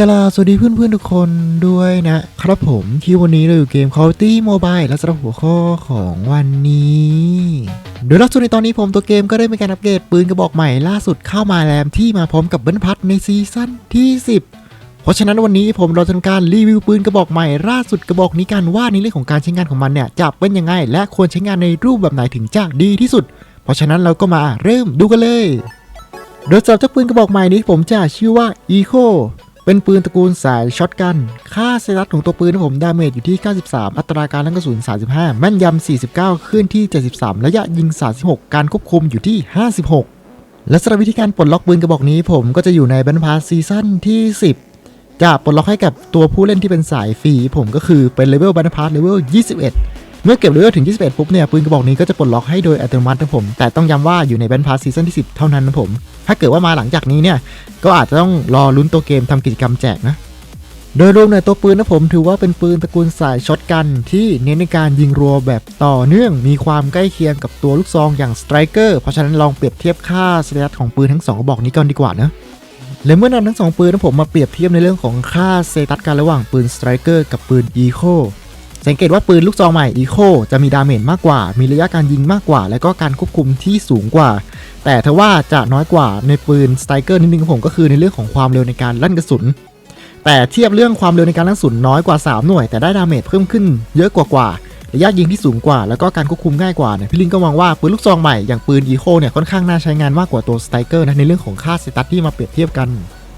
กราสวัสดีเพื่อนๆทุกคนด้วยนะครับผมที่วันนี้เราอยู่เกม Call of Duty Mobile และสำหรับหัวข้อของวันนี้ โดยล่าสุดในตอนนี้ผมตัวเกมก็ได้มีการอัปเกรดปืนกระบอกใหม่ล่าสุดเข้ามาแล้วที่มาพร้อมกับเบิ้ลพัดในซีซั่นที่ 10 เพราะฉะนั้นวันนี้ผมเราจะทำการรีวิวปืนกระบอกใหม่ล่าสุดกระบอกนี้กันว่าในเรื่องของการใช้งานของมันเนี่ยจะเป็นยังไง และควรใช้งานในรูปแบบไหนถึงจะดีที่สุด เพราะฉะนั้นเราก็มาเริ่มดูกันเลย โดยสำหรับเจ้าปืนกระบอกใหม่นี้ผมจะชื่อว่า Eco เป็นปืนตระกูลสายช็อตกัน ค่าเซตัสของตัวปืนของผมดาเมจอยู่ที่ 93 อัตราการลั่นกระสุน 35 แม่นยำ 49 เคลื่อนที่ 73 ระยะยิง 36 การควบคุมอยู่ที่ 56 และสำหรับวิธีการปลดล็อกปืนกระบอกนี้ผมก็จะอยู่ในบันพาสซีซั่นที่ 10 จะปลดล็อกให้กับตัวผู้เล่นที่เป็นสายฟรีผมก็คือเป็นเลเวลบันพาสเลเวล 21เมื่อเก็บเลเวลถึง 21 ปุ๊บเนี่ย ปืนกระบอกนี้ก็จะปลดล็อกให้โดยอัตโนมัตินะผม แต่ต้องย้ำว่าอยู่ในแบนพาซีซั่นที่ 10 เท่านั้นนะผม ถ้าเกิดว่ามาหลังจากนี้เนี่ย ก็อาจจะต้องรอลุ้นตัวเกมทำกิจกรรมแจกนะ โดยรวมในตัวปืนนะผมถือว่าเป็นปืนตระกูลสายช็อตกัน ที่เน้นในการยิงรัวแบบต่อเนื่อง มีความใกล้เคียงกับตัวลูกซองอย่างสไตรเกอร์ เพราะฉะนั้นลองเปรียบเทียบค่าสเตตัสของปืนทั้งสองกระบอกนี้ก่อนดีกว่านะและเมื่อนำทั้งสองปืนนะผมมาเปรียบเทียบในเรื่องของค่าสเตตัสกันระหว่างปืนสไตรเกอร์กับปืนอีโค สังเกตว่าปืนลูกซองใหม่ Eco จะมีดาเมจมากกว่า มีระยะการยิงมากกว่า และก็การควบคุมที่สูงกว่า แต่ถ้าว่าจะน้อยกว่าในปืนสไตรเกอร์นิดนึงของผมก็คือในเรื่องของความเร็วในการลั่นกระสุน แต่เทียบเรื่องความเร็วในการลั่นกระสุนน้อยกว่า 3 หน่วย แต่ได้ดาเมจเพิ่มขึ้นเยอะกว่ากว่าระยะยิงที่สูงกว่า แล้วก็การควบคุมง่ายกว่าเนี่ยพี่ลิงก็มองว่าปืนลูกซองใหม่อย่างปืน Eco เนี่ยค่อนข้างน่าใช้งานมากกว่าตัวสไตรเกอร์นะในเรื่องของค่าสเตตัสที่มาเปรียบเทียบกัน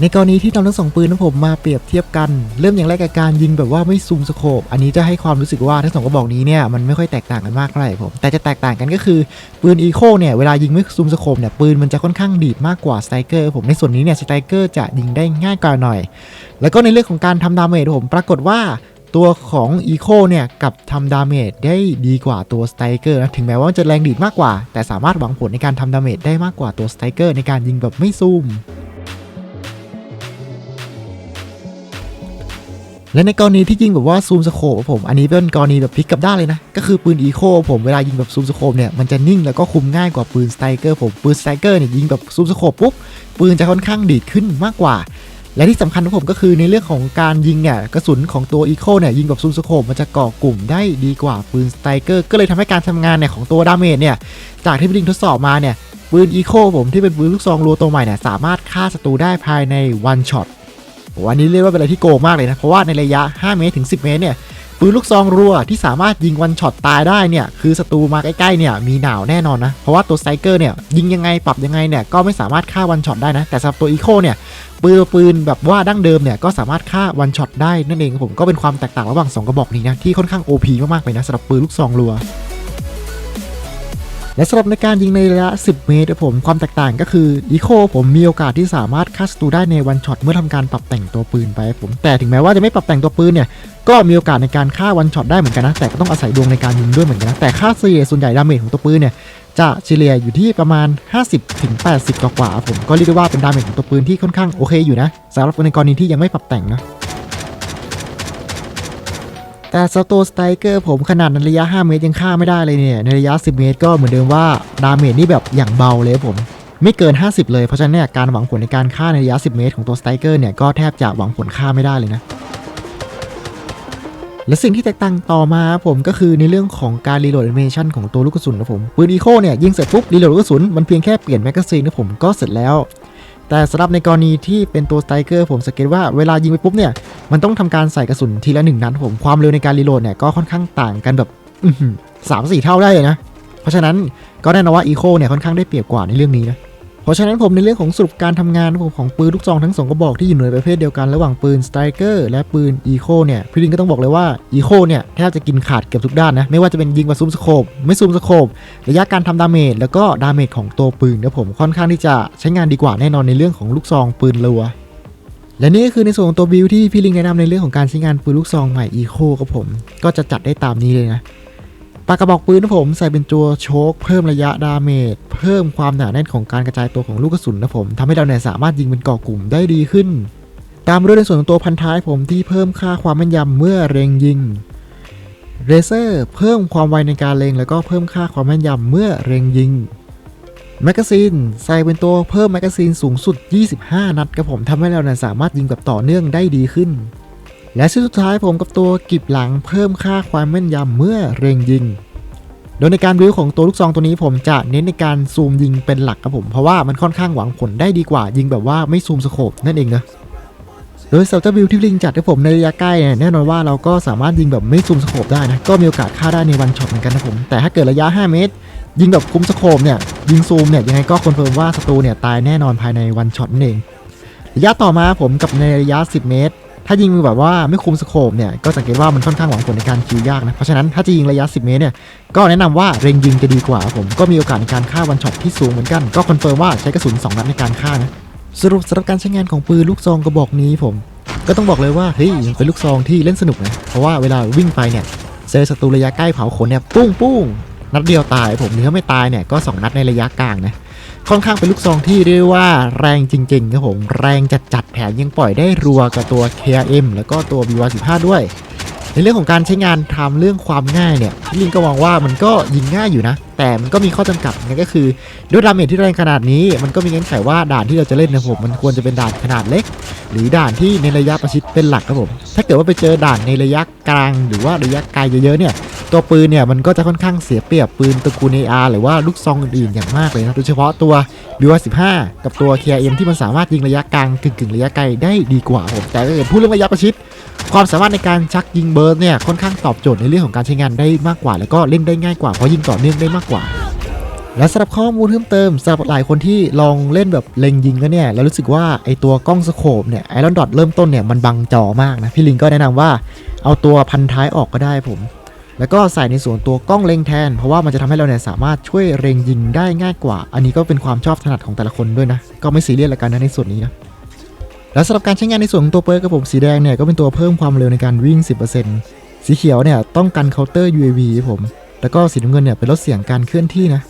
ในกรณีที่นำทั้งสองปืนของผมมาเปรียบเทียบกัน เริ่มอย่างแรกกับการยิงแบบว่าไม่ซูมสโคปอันนี้จะให้ความรู้สึกว่าทั้งสองกระบอกนี้เนี่ยมันไม่ค่อยแตกต่างกันมากเท่าไหร่ผมแต่จะแตกต่างกันก็คือปืนอีโคเนี่ยเวลายิงไม่ซูมสโคปเนี่ยปืนมันจะค่อนข้างดีดมากกว่าสไตรเกอร์ผมในส่วนนี้เนี่ยสไตรเกอร์จะยิงได้ง่ายกว่าหน่อย แล้วก็ในเรื่องของการทำดาเมจผมปรากฏว่าตัวของอีโคเนี่ยกับทำดาเมจได้ดีกว่าตัวสไตรเกอร์นะถึงแม้ว่าจะแรงดีดมากกว่า แต่สามารถหวังผลในการทำดาเมจได้มากกว่าตัวสไตรเกอร์ในการยิงแบบไม่ซูม และในกรณีที่ยิงแบบว่าซูมสโคปผม อันนี้เป็นกรณีแบบพลิกกลับด้านเลยนะ ก็คือปืนอีโคผมเวลายิงแบบซูมสโคปเนี่ย มันจะนิ่งแล้วก็คุมง่ายกว่าปืนสไตรเกอร์ผม ปืนสไตรเกอร์เนี่ยยิงแบบซูมสโคปปุ๊บ ปืนจะค่อนข้างดีดขึ้นมากกว่า และที่สำคัญของผมก็คือในเรื่องของการยิงเนี่ยกระสุนของตัวอีโคเนี่ยยิงแบบซูมสโคปมันจะก่อกลุ่มได้ดีกว่าปืนสไตรเกอร์ก็เลยทำให้การทำงานเนี่ยของตัวดาเมจเนี่ยจากที่พี่ลิงทดสอบมาเนี่ยปืนอีโคผมที่เป็นปืนลูกซองรัวตัวใหม่เนี่ยสามารถฆ่าศัตรูได้ภายในวันช็อต วันนี้เรียกว่าเป็นอะไรที่โกงมากเลยนะ เพราะว่าในระยะ 5 เมตรถึง 10 เมตรเนี่ยปืนลูกซองรัวที่สามารถยิงวันช็อตตายได้เนี่ยคือศัตรูมาใกล้ๆเนี่ยมีหนาวแน่นอนนะ เพราะว่าตัวสไตเกอร์เนี่ยยิงยังไงปรับยังไงเนี่ยก็ไม่สามารถฆ่าวันช็อตได้นะ แต่สำหรับตัวอีโคเนี่ยปืนปืนแบบว่าดั้งเดิมเนี่ยก็สามารถฆ่าวันช็อตได้นั่นเองผมก็เป็นความแตกต่างระหว่างสองกระบอกนี้นะที่ค่อนข้าง OP มากๆเลยนะสำหรับปืนลูกซองรัว และสำหรับในการยิงในระยะ 10 เมตรผมความแตกต่างก็คืออีโคผมมีโอกาสที่สามารถฆ่าศัตรูได้ในวันช็อตเมื่อทำการปรับแต่งตัวปืนไปผมแต่ถึงแม้ว่าจะไม่ปรับแต่งตัวปืนเนี่ยก็มีโอกาสในการฆ่าวันช็อตได้เหมือนกันนะ แต่ก็ต้องอาศัยดวงในการยิงด้วยเหมือนกันนะ แต่ค่าเฉลี่ยส่วนใหญ่ดาเมจของตัวปืนเนี่ยจะเฉลี่ยอยู่ที่ประมาณ 50ถึง80กว่าผมก็เรียกได้ว่าเป็นดาเมจของตัวปืนที่ค่อนข้างโอเคอยู่นะสำหรับในกรณีที่ยังไม่ปรับแต่งนะ แต่สโตสไตเกอร์ผมขนาดในระยะ 5 เมตรยังฆ่าไม่ได้เลยเนี่ย ในระยะ 10 เมตรก็เหมือนเดิมว่าดาเมจนี่แบบอย่างเบาเลยผมไม่เกิน 50 เลย เพราะฉะนั้นเนี่ยการหวังผลในการฆ่าในระยะ 10 เมตรของตัวสไตเกอร์เนี่ยก็แทบจะหวังผลฆ่าไม่ได้เลยนะ และสิ่งที่แตกต่างต่อมาผมก็คือในเรื่องของการรีโหลดแอนิเมชันของตัวลูกกระสุนนะผมปืนอีโคเนี่ยยิงเสร็จปุ๊บรีโหลดลูกกระสุนมันเพียงแค่เปลี่ยนแมกกาซีนนะผมก็เสร็จแล้ว แต่สำหรับในกรณีที่เป็นตัวสไตรเกอร์ผมสังเกตว่าเวลายิงไปปุ๊บเนี่ยมันต้องทำการใส่กระสุนทีละหนึ่งนัดผมความเร็วในการรีโหลดเนี่ยก็ค่อนข้างต่างกันแบบสามสี่เท่าได้เลยนะ เพราะฉะนั้นก็แน่นอนว่าอีโคเนี่ยค่อนข้างได้เปรียบกว่าในเรื่องนี้นะ เพราะฉะนั้นผมในเรื่องของสรุปการทำงานของของปืนลูกซองทั้งสองกระบอกที่อยู่ในประเภทเดียวกันระหว่างปืนสไตรเกอร์และปืนอีโคเนี่ยพี่ลินก็ต้องบอกเลยว่าอีโคเนี่ยแทบจะกินขาดเกือบทุกด้านนะ ไม่ว่าจะเป็นยิงแบบซูมสโคปไม่ซูมสโคประยะการทำดาเมจแล้วก็ดาเมจของตัวปืนเนี่ยผมค่อนข้างที่จะใช้งานดีกว่าแน่นอนในเรื่องของลูกซองปืนรัวและนี่ก็คือในส่วนของตัวบิลที่พี่ลิงแนะนำในเรื่องของการใช้งานปืนลูกซองใหม่อีโคครับผม ก็จะจัดได้ตามนี้เลยนะ ปากกระบอกปืนนะผมใส่เป็นตัวโชคเพิ่มระยะดาเมจเพิ่มความหนาแน่นของการกระจายตัวของลูกกระสุนนะผมทำให้เราเนี่ยสามารถยิงเป็นก่อกลุ่มได้ดีขึ้น ตามด้วยในส่วนของตัวพันท้ายผมที่เพิ่มค่าความแม่นยำเมื่อเร็งยิงเรเซอร์เพิ่มความไวในการเล็งแล้วก็เพิ่มค่าความแม่นยำเมื่อเร็งยิงแมกกาซีนใส่เป็นตัวเพิ่มแมกกาซีนสูงสุด 25 นัดครับผมทำให้เราเนี่ยสามารถยิงแบบต่อเนื่องได้ดีขึ้น และชิ้นสุดท้ายผมกับตัวกิบหลังเพิ่มค่าความแม่นยำเมื่อเร่งยิง โดยในการวิวของตัวลูกซองตัวนี้ผมจะเน้นในการซูมยิงเป็นหลักครับผม เพราะว่ามันค่อนข้างหวังผลได้ดีกว่ายิงแบบว่าไม่ซูมสโคปนั่นเองนะโดยเซลเตอร์วิวที่ลิงจัดให้ผมในระยะใกล้เนี่ยแน่นอนว่าเราก็สามารถยิงแบบไม่ซูมสโคปได้นะ ก็มีโอกาสฆ่าได้ในวันช็อตเหมือนกันนะผม แต่ถ้าเกิดระยะ 5 เมตร ยิงแบบคุ้มสโคปเนี่ยยิงซูมเนี่ยยังไงก็คอนเฟิร์มว่าศัตรูเนี่ยตายแน่นอนภายในวันช็อตนั่นเองระยะต่อมาผมกับในระยะ 10 เมตร ถ้ายิงแบบว่าไม่คุมสโคปเนี่ยก็สังเกตว่ามันค่อนข้างหวังผลในการคิวยากนะ เพราะฉะนั้นถ้าจะยิงระยะ 10 เมตรเนี่ยก็แนะนำว่าเร็งยิงจะดีกว่าผมก็มีโอกาสในการฆ่าวันช็อตที่สูงเหมือนกัน ก็คอนเฟิร์มว่าใช้กระสุน 2 นัดในการฆ่านะสรุปสำหรับการใช้งานของปืนลูกซองกระบอกนี้ผม ก็ต้องบอกเลยว่าเฮ้ยมันเป็นลูกซองที่เล่นสนุกนะเพราะว่าเวลาวิ่งไปเนี่ยเจอศัตรูระยะใกล้เผาขนเนี่ยปุ้งปุ้งนัดเดียวตายผมหรือถ้าไม่ตายเนี่ยก็สองนัดในระยะกลางนะ ค่อนข้างเป็นลูกซองที่เรียกว่าแรงจริงๆครับผมแรงจัดจัดๆแถมยังปล่อยได้รัวกับตัว KRM แล้วก็ตัว BY15 ด้วย ในเรื่องของการใช้งานทำเรื่องความง่ายเนี่ยพี่ลิงก็มองว่ามันก็ยิงง่ายอยู่นะ แต่มันก็มีข้อจำกัดนั่นก็คือด้วยดาเมจที่แรงขนาดนี้ มันก็มีเงื่อนไขว่าด่านที่เราจะเล่นนะผมมันควรจะเป็นด่านขนาดเล็ก หรือด่านที่ในระยะประชิดเป็นหลักครับผมถ้าเกิดว่าไปเจอด่านในระยะกลาง หรือว่าระยะไกลเยอะๆเนี่ย ตัวปืนเนี่ยมันก็จะค่อนข้างเสียเปรียบปืนตระกูล AR หรือว่าลูกซองอื่นๆอย่างมากเลยนะโดยเฉพาะตัว BY15 กับตัว KRM ที่มันสามารถยิงระยะกลางกึ่งๆ ระยะไกลได้ดีกว่าผมแต่ถ้าเกิดพูดเรื่องระยะประชิดความสามารถในการชักยิงเบิร์ดเนี่ยค่อนข้างตอบโจทย์ในเรื่องของการใช้งานได้มากกว่า แล้วก็เล่นได้ง่ายกว่าเพราะยิงต่อเนื่องได้มากกว่าและสำหรับข้อมูลเพิ่มเติมสำหรับหลายคนที่ลองเล่นแบบเล็งยิงแล้วเนี่ยแล้วรู้สึกว่าไอตัวกล้องสโคปเนี่ยไอรอนดอทเริ่มต้นเนี่ยมันบังจอมากนะพี่ลิงก็แนะนำว่าเอาตัวพันท้ายออกก็ได้ผม แล้วก็ใส่ในส่วนตัวกล้องเล็งแทน เพราะว่ามันจะทำให้เราเนี่ยสามารถช่วยเล็งยิงได้ง่ายกว่า อันนี้ก็เป็นความชอบถนัดของแต่ละคนด้วยนะ ก็ไม่ซีเรียสละกันนะในส่วนนี้นะแล้วสำหรับการใช้งานในส่วนของตัวเปิร์กกับผมสีแดงเนี่ยก็เป็นตัวเพิ่มความเร็วในการวิ่ง 10%สีเขียวเนี่ยต้องกันเคาน์เตอร์ UAV ครับผม แล้วก็สีน้ำเงินเนี่ยเป็นลดเสียงการเคลื่อนที่นะ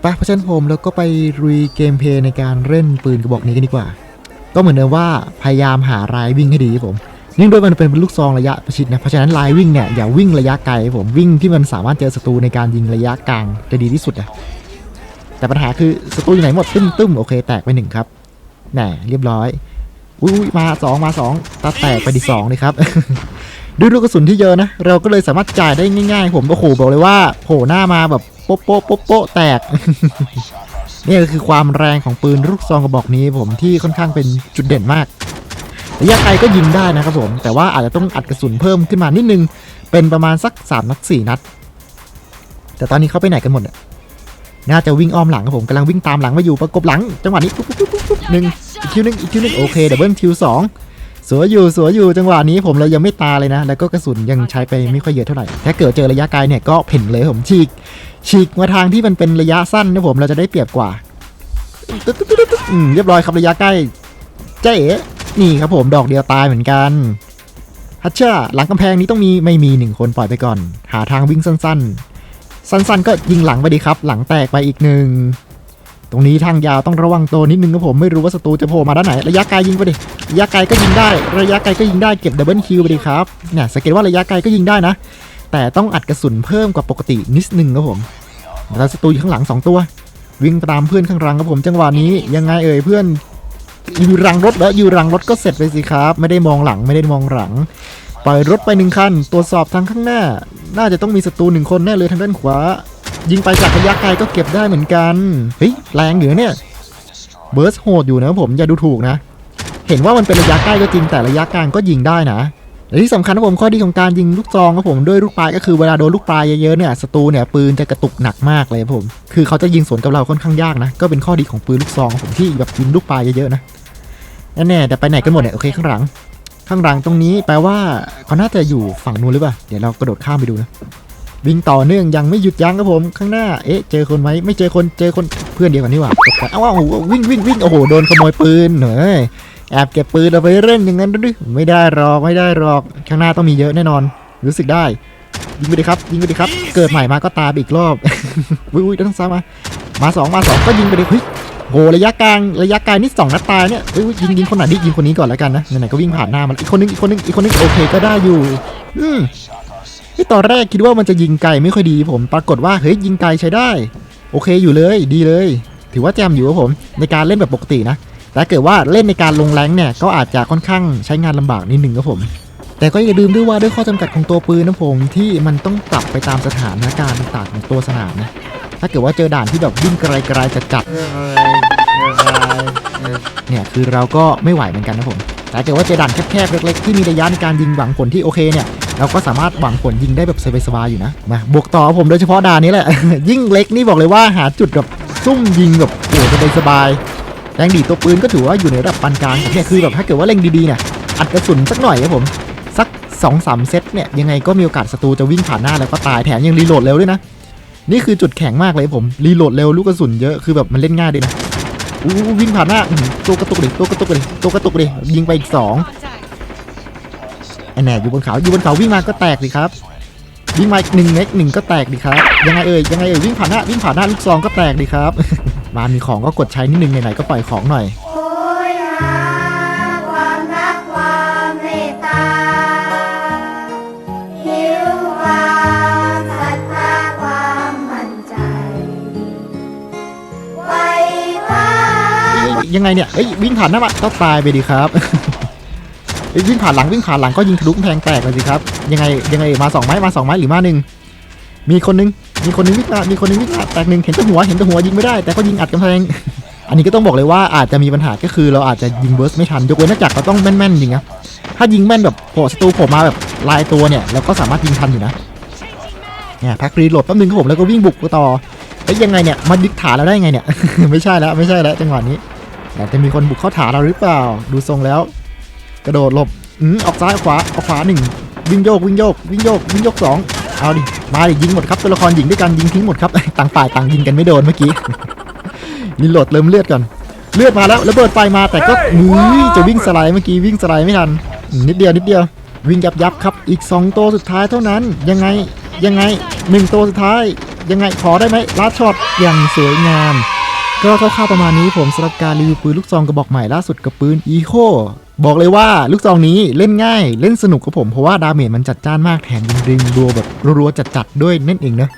ไปเพราะฉะนั้นผมแล้วก็ไปรุยเกมเพย์ในการเล่นปืนกระบอกนี้กันดีกว่า ก็เหมือนเดิมว่าพยายามหารายวิ่งให้ดีครับผม เนื่องด้วยมันเป็นลูกซองระยะประชิดนะ เพราะฉะนั้นลายวิ่งเนี่ยอย่าวิ่งระยะไกลผมวิ่งที่มันสามารถเจอศัตรูในการยิงระยะกลางจะดีที่สุดอะแต่ปัญหาคือศัตรูอยู่ไหนหมดตึ้มตึ้มโอเคแตกไปหนึ่งครับแหน่เรียบร้อยอุ้ยมาสองมาสองตาแตกไปดีสองเลยครับด้วยลูกกระสุนที่เยอะนะ เราก็เลยสามารถจ่ายได้ง่ายๆ ผมโอ้โหบอกเลยว่าโผล่หน้ามาแบบโป๊ะโป๊ะโป๊ะโป๊ะแตกนี่ก็คือความแรงของปืนลูกซองกระบอกนี้ผมที่ค่อนข้างเป็นจุดเด่นมาก ระยะไกลก็ยิงได้นะครับผม แต่ว่าอาจจะต้องอัดกระสุนเพิ่มขึ้นมานิดนึง เป็นประมาณสัก3นัด4นัด แต่ตอนนี้เขาไปไหนกันหมดเนี่ยน่าจะวิ่งอ้อมหลังครับผมกำลังวิ่งตามหลังมาอยู่ประกบหลัง จังหวะนี้ปุ๊บปุ๊บปุ๊บปุ๊บหนึ่งอีกคิวหนึ่งอีกคิวหนึ่งโอเคดับเบิลคิวสองสวยอยู่สวยอยู่จังหวะนี้ผมเลยยังไม่ตาเลยนะ แล้วก็กระสุนยังใช้ไปไม่ค่อยเยอะเท่าไหร่ถ้าเกิดเจอระยะไกลเนี่ยก็เพ่นเลยผมฉีก ฉีกมาทางที่มันเป็นระยะสั้นนะผมเราจะได้เปรียบกว่าเรียบร้อยครับระยะใกล้เจ๊ นี่ครับผมดอกเดียวตายเหมือนกัน ฮัชเช่าหลังกำแพงนี้ต้องมีไม่มีหนึ่งคนปล่อยไปก่อน หาทางวิ่งสั้น ๆ สั้นๆ ก็ยิงหลังไปดีครับ หลังแตกไปอีกหนึ่ง ตรงนี้ทางยาวต้องระวังตัวนิดนึงครับผมไม่รู้ว่าศัตรูจะโผล่มาด้านไหน ระยะไกลยิงไปดิระยะไกลก็ยิงได้ ระยะไกลก็ยิงได้เก็บดับเบิลคิวไปดิครับเนี่ยสังเกตว่าระยะไกลก็ยิงได้นะ แต่ต้องอัดกระสุนเพิ่มกว่าปกตินิดนึงครับผมแล้วศัตรูอยู่ข้างหลัง 2 ตัว วิ่งตามเพื่อนข้างหลังครับผมจังหวะนี้ยังไงเอ่ยเพื่อน อยู่รังรถแล้วอยู่รังรถก็เสร็จไปสิครับ ไม่ได้มองหลังไม่ได้มองหลังปล่อยรถไปหนึ่งคันตรวจสอบทางข้างหน้า น่าจะต้องมีศัตรูหนึ่งคนแน่เลยทางด้านขวา ยิงไปจากระยะไกลก็เก็บได้เหมือนกันเฮ้ยแรงเหนือเนี่ยเบิร์สโหดอยู่นะผมอย่าดูถูกนะ เห็นว่ามันเป็นระยะใกล้ก็จริงแต่ระยะกลางก็ยิงได้นะ และที่สำคัญนะผมข้อดีของการยิงลูกซองครับผมด้วยลูกปลายก็คือเวลาโดนลูกปลายเยอะๆเนี่ยศัตรูเนี่ยปืนจะกระตุกหนักมากเลยครับผม คือเขาจะยิงสวนกับเราค่อนข้างยากนะก็เป็นข้อดีของปืนลูกซองครับผมที่แบบยิงลูกปลายเยอะๆนะแน่ๆแต่ไปไหนกันหมดเนี่ยโอเคข้างหลัง ข้างหลังตรงนี้แปลว่าเขาน่าจะอยู่ฝั่งนู้นหรือเปล่าเดี๋ยวเรากระโดดข้ามไปดูนะวิ่งต่อเนื่องยังไม่หยุดยั้งครับผมข้างหน้าเอ๊ะเจอคนไหมไม่เจอคนเจอคนเพื่อนเดียวกันนี่หว่าตกใจเอ้าโอ้โหวิ่งวิ่งวิ่งโอ้โหโดนขโมยปืนเฮ้ย แอบเก็บปืนเอาไปเล่นอย่างนั้นด้วยไม่ได้หรอกไม่ได้หรอกข้างหน้าต้องมีเยอะแน่นอน รู้สึกได้ยิงไปดิครับยิงไปดิครับ เกิดใหม่มาก็ตายไปอีกรอบอุ้ยอุ้ยต้องซ้ำมามาสองมาสองก็ยิงไปดิเฮ้ยโหระยะกลางระยะไกลนี่สองนัดตายเนี่ยอุ้ยอุ้ยยิงยิงคนไหนดิยิงคนนี้ก่อนแล้วกันนะไหนๆก็วิ่งผ่านหน้ามันอีกคนนึงอีกคนนึงอีกคนนึงโอเคก็ได้อยู่อืมที่ตอนแรกคิดว่ามันจะยิงไกลไม่ค่อยดีผม ปรากฏว่าเฮ้ยยิงไกลใช้ได้ โอเคอยู่เลยดีเลย ถือว่าแจมอยู่ครับผมในการเล่นแบบปกตินะ แต่เกิดว่าเล่นในการลงแรงเนี่ยก็อาจจะค่อนข้างใช้งานลำบากนิดหนึ่งครับผม แต่ก็อย่าลืมด้วยว่าด้วยข้อจำกัดของตัวปืนนะผมที่มันต้องปรับไปตามสถานการณ์ต่างของตัวสนามนะถ้าเกิดว่าเจอด่านที่แบบวิ่งไกลๆจะจัดเนี่ยคือเราก็ไม่ไหวเหมือนกันนะผมแต่เกิดว่าเจอด่านแคบๆเล็กๆที่มีระยะในการยิงหวังผลที่โอเคเนี่ยเราก็สามารถหวังผลยิงได้แบบสบายๆอยู่นะมาบวกต่อครับผมโดยเฉพาะด่านนี้แหละ ยิ่งเล็กนี่บอกเลยว่าหาจุดแบบซุ่มยิงแบบโอ้สบาย แรงดีตัวปืนก็ถือว่าอยู่ในระดับปานกลางเนี่ยคือแบบถ้าเกิดว่าเล็งดีๆเนี่ยอัดกระสุนสักหน่อยครับผมสัก2อสามเซตเนี่ยยังไงก็มีโอกาสศัตรูจะวิ่งผ่านหน้าแล้วก็ตายแถมยังรีโหลดเร็วด้วยนะนี่คือจุดแข็งมากเลยผมรีโหลดเร็วลูกกระสุนเยอะคือแบบมันเล่นง่ายดีนะอู้วิ่งผ่านหน้าตัวกระตุกดิตัวกระตุกดิตัวกระตุกดิยิงไปอีกสองไอ้แหน่อยู่บนเขาอยู่บนเขาวิ่งมาก็แตกสิครับวิ่งมาอีกหนึ่งเม็กหนึ่งก็แตกดิครับยังไงเอ่ยยังไงเอ่ยวิ่งผ่านหน้าวิ่งผ่านหน้าลูกซองก็แตกดิครับ มามีของก็กดใช้นิดนึงไหนๆก็ปล่อยของหน่อยโหยหาความรักความเมตตาหิวความศรัทธาความมั่นใจไว้คว้ายังไงเนี่ยเอ้ยวิ่งผ่านหน้ามาก็ตายไปดีครับเอ้ยวิ่งผ่านหลังวิ่งผ่านหลังก็ยิงทะลุกำแพงแตกเลยสิครับ ยังไงยังไงมาสองไม้มาสองไม้หรือมาหนึ่งมีคนนึง มีคนนึงวิ่งมามีคนนึงวิ่งมาแตกหนึ่งเห็นแต่หัวเห็นแต่หัวยิงไม่ได้ แต่ก็ยิงอัดกำแพง อันนี้ก็ต้องบอกเลยว่าอาจจะมีปัญหาก็คือเราอาจจะยิงเบิร์สไม่ทันยกเว้นนอกจากเราต้องแม่นๆจริงนะถ้ายิงแม่นแบบโผล่ศัตรูโผล่มาแบบลายตัวเนี่ยเราก็สามารถยิงทันอยู่นะเนี่ยพักรีโหลดแป๊บนึงครับผมแล้วก็วิ่งบุกต่อเอ้ยยังไงเนี่ยมายึดฐานเราได้ไงเนี่ย ไม่ใช่แล้วไม่ใช่แล้วจังหวะนี้แต่จะมีคนบุกเข้าฐานเราหรือเปล่า ดูทรงแล้ว กระโดดหลบอืมออกซ้ายออกขวาออกขวาหนึ่งวิ่งโยกวิ่งโยกวิ่งโยกวิ่งโยกสอง เอาดิ มาดิยิงหมดครับตัวละครหญิงด้วยกันยิงทิ้งหมดครับ ต่างฝ่ายต่างยิงกันไม่โดนเมื่อกี้รีโหลดเริ่มเลือดก่อน เลือดมาแล้วระเบิดไฟมาแต่ก็อุ้ยจะวิ่งสไลด์เมื่อกี้วิ่งสไลด์ไม่ทันอืมนิดเดียวนิดเดียว วิ่งยับยับครับ อีก 2 ตัวสุดท้ายเท่านั้น ยังไงยังไงหนึ่งตัวสุดท้าย ยังไงขอได้ไหมลัดช็อตอย่างสวยงาม ก็คร่าวๆประมาณนี้ผมสำหรับการรีวิวปืนลูกซองกระบอกใหม่ล่าสุดกับปืน Eco บอกเลยว่าลูกซองนี้เล่นง่ายเล่นสนุกกับผมเพราะว่าดาเมจมันจัดจ้านมากแถมยิงดึงรัวแบบรัวๆจัดๆด้วยนั่นเองนะ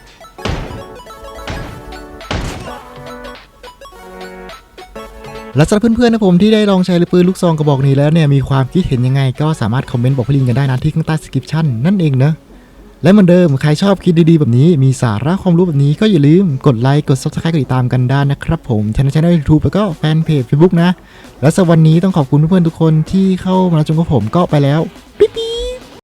และสำหรับเพื่อนๆนะผมที่ได้ลองใช้ปืนลูกซองกระบอกนี้แล้วเนี่ยมีความคิดเห็นยังไง ก็สามารถคอมเมนต์บอกพี่ลิงกันได้นะที่ข้างใต้สคริปชั่นนั่นเองนะ และเหมือนเดิมใครชอบคลิปดีๆ แบบนี้มีสาระความรู้แบบนี้ก็อย่าลืมกดไลค์กด subscribe กดติดตาม กันได้นะครับผมช่องช่องยูทูบแล้วก็แฟนเพจ Facebook นะ และสำหรับวันนี้ต้องขอบคุณเพื่อนๆทุกคนที่เข้ามาชมกับผมก็ไปแล้วปิ๊บ